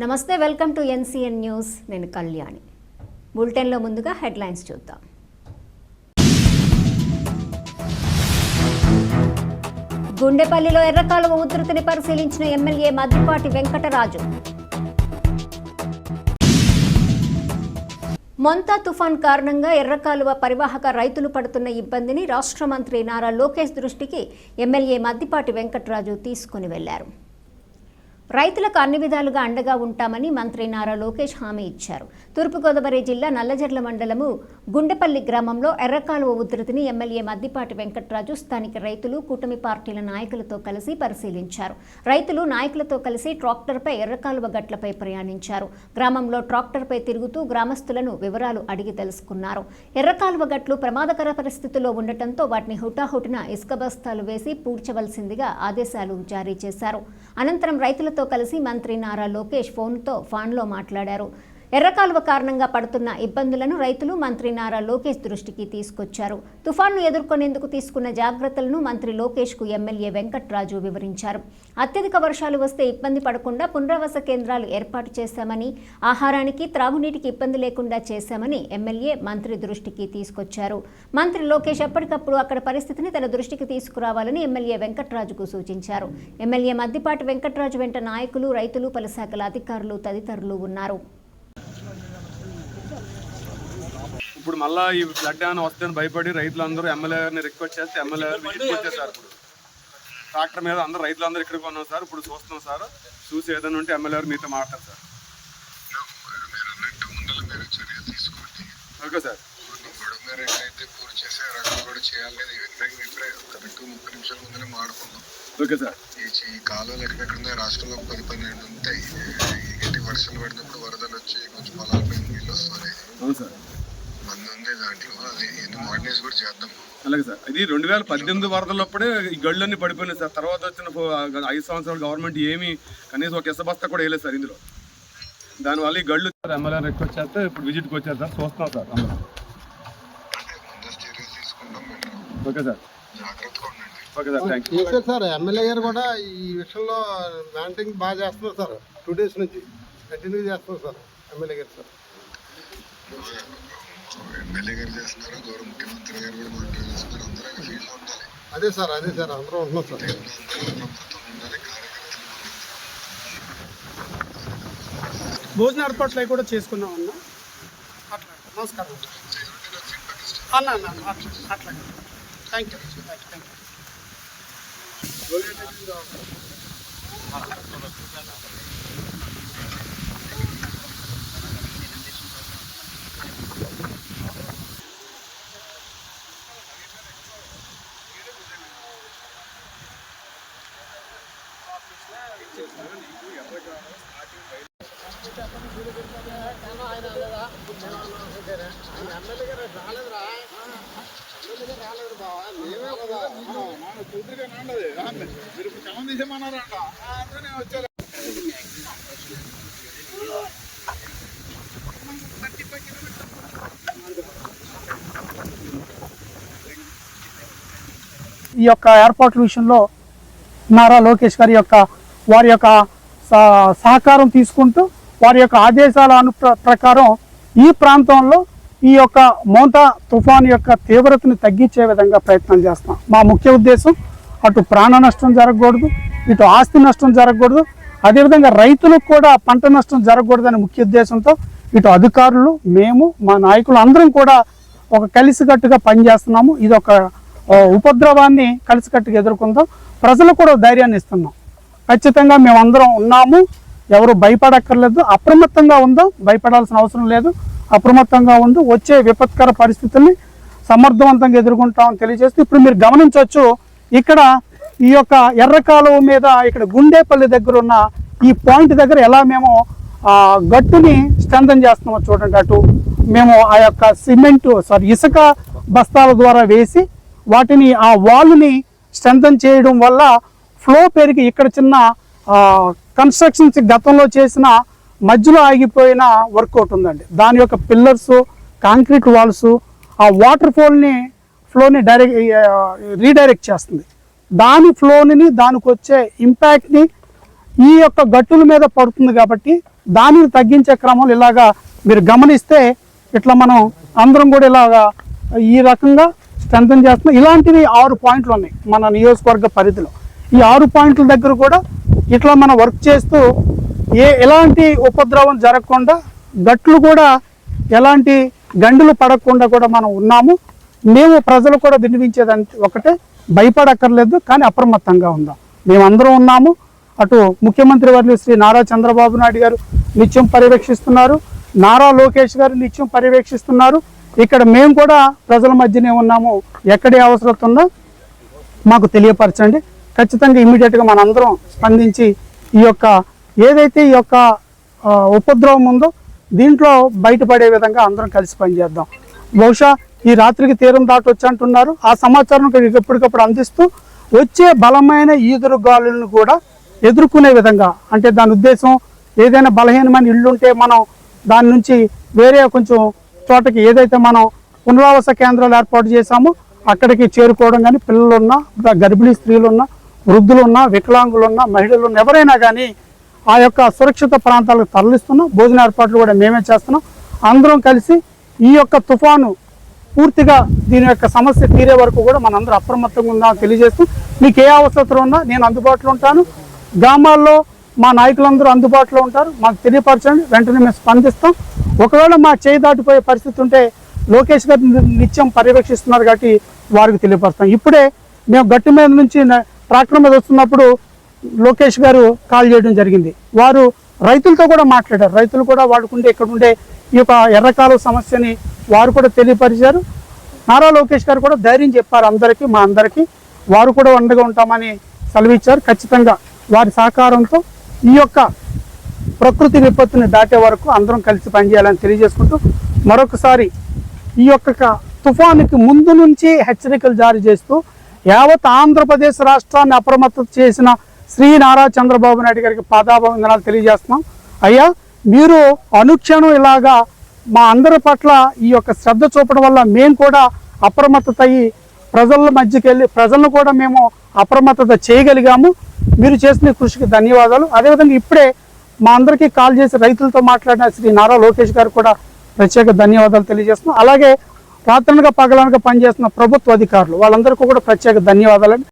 నమస్తే welcome to NCN news. నేను కళ్యాణి. బులెటిన్లో ముందుగా హెడ్లైన్స్ చూద్దాం. గుండెపల్లిలో ఎర్రకాలువ ఉధృతిని పరిశీలించిన ఎమ్మెల్యే మద్దిపాటి వెంకటరాజు. మొంతా తుఫాన్ కారణంగా ఎర్రకాలువ పరివాహక రైతులు పడుతున్న ఇబ్బందిని రాష్ట్ర మంత్రి నారా లోకేష్ దృష్టికి ఎమ్మెల్యే మద్దిపాటి వెంకటరాజు తీసుకుని వెళ్ళారు. రైతులకు అన్ని విధాలుగా అండగా ఉంటామని మంత్రి నారా లోకేష్ హామీ ఇచ్చారు. తూర్పుగోదావరి జిల్లా నల్లజర్ల మండలము గుండెపల్లి గ్రామంలో ఎర్రకాలువ ఉధృతిని ఎమ్మెల్యే మద్దిపాటి వెంకట్రాజు స్థానిక రైతులు కూటమి పార్టీల నాయకులతో కలిసి పరిశీలించారు. రైతులు నాయకులతో కలిసి ట్రాక్టర్పై ఎర్రకాలువ గట్లపై ప్రయాణించారు. గ్రామంలో ట్రాక్టర్పై తిరుగుతూ గ్రామస్తులను వివరాలు అడిగి తెలుసుకున్నారు. ఎర్రకాలువ గట్లు ప్రమాదకర పరిస్థితుల్లో ఉండటంతో వాటిని హుటాహుటిన ఇసుక బస్తాలు వేసి పూడ్చవలసిందిగా ఆదేశాలు జారీ చేశారు. అనంతరం రైతులతో కలిసి మంత్రి నారా లోకేష్ ఫోన్తో ఫాన్లో మాట్లాడారు. ఎర్రకాలువ కారణంగా పడుతున్న ఇబ్బందులను రైతులు మంత్రి నారా లోకేష్ దృష్టికి తీసుకొచ్చారు. తుఫాన్ను ఎదుర్కొనేందుకు తీసుకున్న జాగ్రత్తలను మంత్రి లోకేష్కు ఎమ్మెల్యే వెంకట్రాజు వివరించారు. అత్యధిక వర్షాలు వస్తే ఇబ్బంది పడకుండా పునరావాస కేంద్రాలు ఏర్పాటు చేశామని ఆహారానికి త్రాగునీటికి ఇబ్బంది లేకుండా చేశామని ఎమ్మెల్యే మంత్రి దృష్టికి తీసుకొచ్చారు. మంత్రి లోకేష్ ఎప్పటికప్పుడు అక్కడ పరిస్థితిని తన దృష్టికి తీసుకురావాలని ఎమ్మెల్యే వెంకట్రాజుకు సూచించారు. ఎమ్మెల్యే మద్దిపాటి వెంకట్రాజు వెంట నాయకులు రైతులు పలు శాఖల అధికారులు తదితరులు ఉన్నారు. ఇప్పుడు మళ్ళా ఈ ఫ్లడ్ ఏమైనా వస్తుందని భయపడి రైతులందరూ ఎమ్మెల్యే గారిని రిక్వెస్ట్ చేస్తే ఎమ్మెల్యే గారు విజిట్కి వచ్చేసారు ఇప్పుడు ట్రాక్టర్ మీద అందరూ రైతులందరూ ఇక్కడికి ఉన్నాం సార్. ఇప్పుడు చూస్తున్నాం సార్. చూసి ఏదైనా ఉంటే ఎమ్మెల్యే గారు మీతో మాట్లాడతారు sir. Okay sir. Okay sir. ఈ కాలువలు ఎక్కడెక్కడ రాష్ట్రంలో పది పన్నెండు ఉంటాయి. వర్షాలు పడినప్పుడు వరదలు వచ్చి కొంచెం పొలాలపై నీళ్ళు వస్తుంది అవును సార్. మంది ఉంది దాంట్లో అది ఎన్ని మోడర్నైజ్ కూడా చేద్దాం. అలాగే సార్. ఇది రెండు వేల పద్దెనిమిది వరదలప్పుడే ఈ గళ్ళన్నీ పడిపోయినాయి సార్. తర్వాత వచ్చిన ఐదు సంవత్సరాలు గవర్నమెంట్ ఏమి కనీసం ఒక ఇసబస్తా కూడా వేయలేదు సార్ ఇందులో. దానివల్ల ఈ గళ్ళు సార్ ఎమ్మెల్యే రిక్వెస్ట్ చేస్తే ఇప్పుడు విజిట్కి వచ్చారు సార్. చూస్తున్నాం sir. Okay sir. Sir. MLA గారు కూడా ఈ విషయంలో మ్యాంటింగ్ బాగా చేస్తున్నారు సార్. టూ డేస్ నుంచి. కంటిన్యూ చేస్తున్నారు సార్ ఎమ్మెల్యే గారు సార్. ఎమ్మెల్యే గారు చేస్తున్నారు. గౌరవ ముఖ్యమంత్రి గారు కూడా మాట్లాడి చేస్తున్నారు అందరూ ఫీల్డ్లో ఉండాలి. అదే సార్ అదే సార్ అందరూ ఉంటున్నాం సార్. భోజన ఏర్పాట్లు కూడా చేసుకున్నాం అన్న. అట్లా. నమస్కారం అన్న. అన్న అట్లా అట్లా. థ్యాంక్ యూ థ్యాంక్ యూ ఈ యొక్క ఏర్పాట్ల విషయంలో నారా లోకేష్ గారి యొక్క వారి యొక్క సహకారం తీసుకుంటూ వారి యొక్క ఆదేశాల అను ప్రకారం ఈ ప్రాంతంలో ఈ యొక్క మోంతా తుఫాన్ యొక్క తీవ్రతను తగ్గించే విధంగా ప్రయత్నం చేస్తాం. మా ముఖ్య ఉద్దేశం అటు ప్రాణ నష్టం జరగకూడదు ఇటు ఆస్తి నష్టం జరగకూడదు. అదేవిధంగా రైతులకు కూడా పంట నష్టం జరగకూడదనే ముఖ్య ఉద్దేశంతో ఇటు అధికారులు మేము మా నాయకులు అందరం కూడా ఒక కలిసికట్టుగా పనిచేస్తున్నాము. ఇది ఒక ఉపద్రవాన్ని కలిసికట్టుగా ఎదుర్కొందాం. ప్రజలకు కూడా ధైర్యాన్ని ఇస్తున్నాం. ఖచ్చితంగా మేమందరం ఉన్నాము. ఎవరు భయపడక్కర్లేదు. అప్రమత్తంగా ఉందాం. భయపడాల్సిన అవసరం లేదు. అప్రమత్తంగా ఉండి వచ్చే విపత్కర పరిస్థితుల్ని సమర్థవంతంగా ఎదుర్కొంటామని తెలియజేస్తూ ఇప్పుడు మీరు గమనించవచ్చు ఇక్కడ ఈ యొక్క ఎర్ర కాలువ మీద ఇక్కడ గుండేపల్లి దగ్గర ఉన్న ఈ పాయింట్ దగ్గర ఎలా మేము ఆ గట్టుని స్ట్రెంథన్ చేస్తున్నామో చూడండి అటు. మేము ఆ యొక్క సిమెంట్ సారీ ఇసుక బస్తాల ద్వారా వేసి వాటిని ఆ వాల్ని స్ట్రెంథన్ చేయడం వల్ల ఫ్లో పెరిగి ఇక్కడ చిన్న కన్స్ట్రక్షన్స్ గతంలో చేసిన మధ్యలో ఆగిపోయిన వర్కౌట్ ఉందండి. దాని యొక్క పిల్లర్స్ కాంక్రీట్ వాల్స్ ఆ వాటర్ ఫోల్ని ఫ్లోని డైరెక్ట్ రీడైరెక్ట్ చేస్తుంది. దాని ఫ్లోని దానికి వచ్చే ఇంపాక్ట్ని ఈ యొక్క గట్టుల మీద పడుతుంది కాబట్టి దానిని తగ్గించే క్రమంలో ఇలాగా మీరు గమనిస్తే ఇట్లా మనం అందరం కూడా ఇలాగా ఈ రకంగా స్ట్రెంథన్ చేస్తున్నాం. ఇలాంటివి ఆరు పాయింట్లు ఉన్నాయి మన నియోజకవర్గ పరిధిలో. ఈ ఆరు పాయింట్ల దగ్గర కూడా ఇట్లా మనం వర్క్ చేస్తూ ఏ ఎలాంటి ఉపద్రవం జరగకుండా గట్లు కూడా ఎలాంటి గండులు పడకుండా కూడా మనం ఉన్నాము. మేము ప్రజలు కూడా వినిపించేదానికి ఒకటే భయపడక్కర్లేదు కానీ అప్రమత్తంగా ఉందాం. మేమందరం ఉన్నాము. అటు ముఖ్యమంత్రి వర్యులు శ్రీ నారా చంద్రబాబు నాయుడు గారు నిత్యం పర్యవేక్షిస్తున్నారు. నారా లోకేష్ గారు నిత్యం పర్యవేక్షిస్తున్నారు. ఇక్కడ మేము కూడా ప్రజల మధ్యనే ఉన్నాము. ఎక్కడే అవసరత ఉందో మాకు తెలియపరచండి. ఖచ్చితంగా ఇమీడియట్గా మనందరం స్పందించి ఈ యొక్క ఏదైతే ఈ యొక్క ఉపద్రవం ఉందో దీంట్లో బయటపడే విధంగా అందరం కలిసి పనిచేద్దాం. బహుశా ఈ రాత్రికి తీరం దాటొచ్చు అంటున్నారు. ఆ సమాచారం ఎప్పటికప్పుడు అందిస్తూ వచ్చే బలమైన ఈదురు గాలులను కూడా ఎదుర్కొనే విధంగా అంటే దాని ఉద్దేశం ఏదైనా బలహీనమైన ఇల్లుంటే మనం దాని నుంచి వేరే కొంచెం చోటకి ఏదైతే మనం పునరావాస కేంద్రాలు ఏర్పాటు చేశామో అక్కడికి చేరుకోవడం కానీ పిల్లలున్నా గర్భిణీ స్త్రీలు వృద్ధులున్నా వృద్ధులు మహిళలున్నా వికలాంగులు మహిళలు ఎవరైనా కానీ ఆ యొక్క సురక్షిత ప్రాంతాలకు తరలిస్తున్నాం. భోజన ఏర్పాట్లు కూడా మేమే చేస్తున్నాం. అందరం కలిసి ఈ యొక్క తుఫాను పూర్తిగా దీని యొక్క సమస్య తీరే వరకు కూడా మనందరూ అప్రమత్తంగా ఉందామని తెలియజేస్తూ మీకు ఏ అవసరం ఉన్నా నేను అందుబాటులో ఉంటాను. గ్రామాల్లో మా నాయకులందరూ అందుబాటులో ఉంటారు. మాకు తెలియపరచండి. వెంటనే మేము స్పందిస్తాం. ఒకవేళ మా చేయి దాటిపోయే పరిస్థితి ఉంటే లోకేష్ గారు నిత్యం పర్యవేక్షిస్తున్నారు కాబట్టి వారికి తెలియపరుస్తాం. ఇప్పుడే మేము గట్టి మీద నుంచి ట్రాక్టర్ మీద వస్తున్నప్పుడు లోకేష్ గారు కాల్ చేయడం జరిగింది. వారు రైతులతో కూడా మాట్లాడారు. రైతులు కూడా వాడుకుంటే ఇక్కడ ఉండే ఈ యొక్క ఎర్రకాలు సమస్యని వారు కూడా తెలియపరిచారు. నారా లోకేష్ గారు కూడా ధైర్యం చెప్పారు అందరికీ మా అందరికీ. వారు కూడా ఉండగా ఉంటామని సెలవిచ్చారు. ఖచ్చితంగా వారి సహకారంతో ఈ యొక్క ప్రకృతి విపత్తుని దాటే వరకు అందరం కలిసి పనిచేయాలని తెలియజేసుకుంటూ మరొకసారి ఈ యొక్క తుఫానుకి ముందు నుంచి హెచ్చరికలు జారీ చేస్తూ యావత్ ఆంధ్రప్రదేశ్ రాష్ట్రాన్ని అప్రమత్తం చేసిన శ్రీ నారా చంద్రబాబు నాయుడు గారికి పాదాభివందనాలు తెలియజేస్తున్నాం. అయ్యా మీరు అనుక్షణం ఇలాగా మా అందరి పట్ల ఈ యొక్క శ్రద్ధ చూపడం వల్ల మేము కూడా అప్రమత్తత అయ్యి ప్రజల మధ్యకి వెళ్ళి ప్రజలను కూడా మేము అప్రమత్తత చేయగలిగాము. మీరు చేసిన కృషికి ధన్యవాదాలు. అదేవిధంగా ఇప్పుడే మా అందరికీ కాల్ చేసి రైతులతో మాట్లాడిన శ్రీ నారా లోకేష్ గారు కూడా ప్రత్యేక ధన్యవాదాలు తెలియజేస్తున్నాం. అలాగే రాత్రనగా పగలనగా పనిచేస్తున్న ప్రభుత్వ అధికారులు వాళ్ళందరికీ కూడా ప్రత్యేక ధన్యవాదాలు